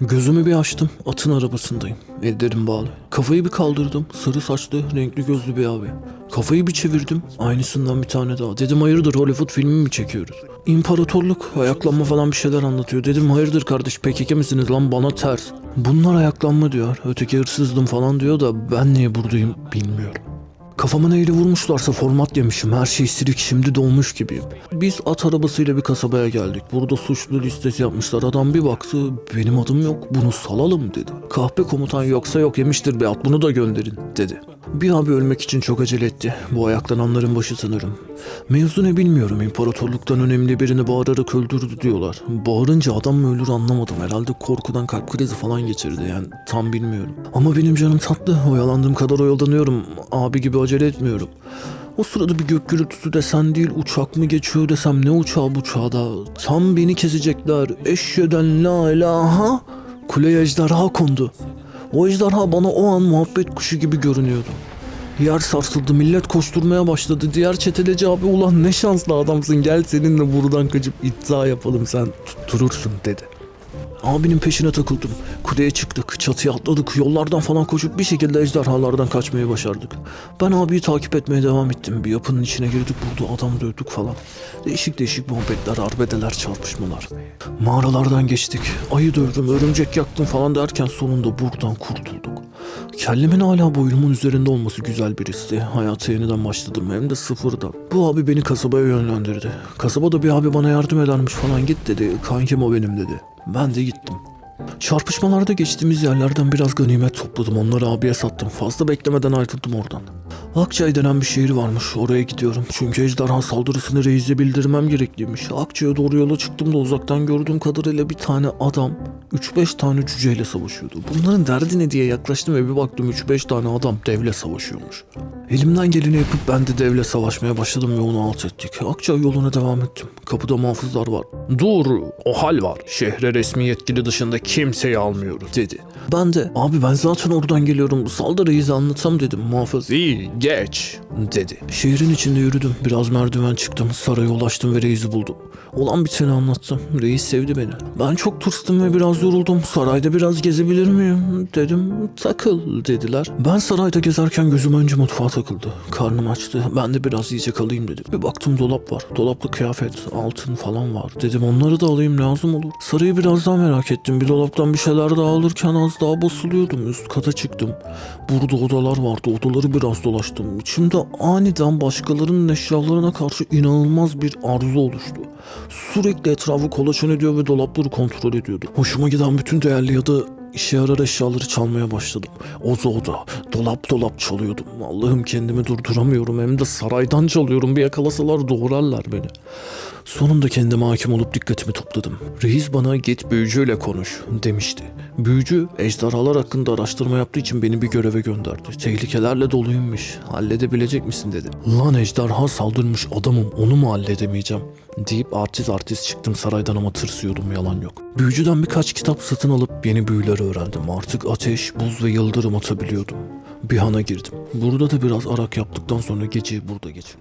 Gözümü bir açtım. Atın arabasındayım. Ellerim bağlı. Kafayı bir kaldırdım. Sarı saçlı, renkli gözlü bir abi. Kafayı bir çevirdim. Aynısından bir tane daha. Dedim hayırdır Hollywood filmi mi çekiyoruz? İmparatorluk, ayaklanma falan bir şeyler anlatıyor. Dedim hayırdır kardeş PKK misiniz lan bana ters. Bunlar ayaklanma diyor. Öteki hırsızdım falan diyor da ben niye buradayım bilmiyorum. Kafama neyle vurmuşlarsa format yemişim. Her şey silik şimdi dolmuş gibiyim. Biz at arabasıyla bir kasabaya geldik. Burada suçlu listesi yapmışlar. Adam bir baktı benim adım yok bunu salalım dedi. Kahpe komutan yoksa yok yemiştir be at bunu da gönderin dedi. Bir abi ölmek için çok acele etti. Bu ayaklananların başı sanırım. Mevzu ne bilmiyorum. İmparatorluktan önemli birini bağırarak öldürdü diyorlar. Bağırınca adam mı ölür anlamadım. Herhalde korkudan kalp krizi falan geçirdi yani tam bilmiyorum. Ama benim canım tatlı. Oyalandığım kadar oyalanıyorum. Abi gibi acele etmiyorum. O sırada bir gök gürültüsü desen değil uçak mı geçiyor desem ne uçağı bu çağda. Tam beni kesecekler. Eşheden la ilaha. Kuleye ejderha kondu. O ejderha bana o an muhabbet kuşu gibi görünüyordu. Yer sarsıldı millet koşturmaya başladı. Diğer çeteleci abi ulan ne şanslı adamsın gel seninle buradan kaçıp iddia yapalım sen tutturursun dedi. Abinin peşine takıldım. Kuleye çıktık, çatıya atladık, yollardan falan koşup bir şekilde ejderhalardan kaçmayı başardık. Ben abiyi takip etmeye devam ettim. Bir yapının içine girdik, burada adam dövdük falan. Değişik değişik muhabbetler, arbedeler, çarpışmalar. Mağaralardan geçtik. Ayı dövdüm, örümcek yaktım falan derken sonunda buradan kurtulduk. Kellemin hala boynumun üzerinde olması güzel bir histi. Hayata yeniden başladım hem de sıfırdan. Bu abi beni kasabaya yönlendirdi. Kasabada bir abi bana yardım edermiş falan git dedi. Kankim o benim dedi. Ben de gittim. Çarpışmalarda geçtiğimiz yerlerden biraz ganimet topladım. Onları abiye sattım. Fazla beklemeden ayrıldım oradan. Akçay denen bir şehir varmış. Oraya gidiyorum. Çünkü ejderha saldırısını reise bildirmem gerekliymiş. Akçay'a doğru yola çıktım da uzaktan gördüğüm kadarıyla bir tane adam 3-5 tane cüceyle savaşıyordu. Bunların derdi ne diye yaklaştım ve bir baktım 3-5 tane adam devle savaşıyormuş. Elimden geleni yapıp ben de devle savaşmaya başladım ve onu alt ettik. Akçay yoluna devam ettim. Kapıda muhafızlar var. Dur o hal var. Şehre resmi yetkili dışında kimseyi almıyoruz dedi. Ben de abi ben zaten oradan geliyorum saldırıyı anlatsam dedim. Muhafız iyi geç dedi. Şehrin içinde yürüdüm. Biraz merdiven çıktım. Saraya ulaştım ve reisi buldum. Olan biteni anlattım. Reis sevdi beni. Ben çok tırstım ve biraz yoruldum. Sarayda biraz gezebilir miyim? Dedim takıl dediler. Ben sarayda gezerken gözüm önce mutfağa takıldı. Karnım açtı. Ben de biraz yiyecek alayım dedim. Bir baktım dolap var. Dolapta kıyafet, altın falan var. Dedim onları da alayım lazım olur. Sarayı biraz daha merak ettim. Bir dolaptan bir şeyler daha alırken az daha basılıyordum. Üst kata çıktım. Burada odalar vardı. Odaları biraz dolaştım. İçimde aniden başkalarının eşyalarına karşı inanılmaz bir arzu oluştu. Sürekli etrafı kolaçan ediyor ve dolapları kontrol ediyordu. Hoşuma giden bütün değerli ya da işe yarar eşyaları çalmaya başladım. Oda oda, dolap dolap çalıyordum. Allah'ım kendimi durduramıyorum hem de saraydan çalıyorum. Bir yakalasalar doğrarlar beni. Sonunda kendime hakim olup dikkatimi topladım. Reis bana git büyücüyle konuş demişti. Büyücü ejderhalar hakkında araştırma yaptığı için beni bir göreve gönderdi. Tehlikelerle doluymuş. Halledebilecek misin dedi. Lan ejderha saldırmış adamım onu mu halledemeyeceğim? Deyip artist artist çıktım saraydan ama tırsıyordum yalan yok. Büyücüden birkaç kitap satın alıp yeni büyüler öğrendim. Artık ateş, buz ve yıldırım atabiliyordum. Bir hana girdim. Burada da biraz arak yaptıktan sonra geceyi burada geçirdim.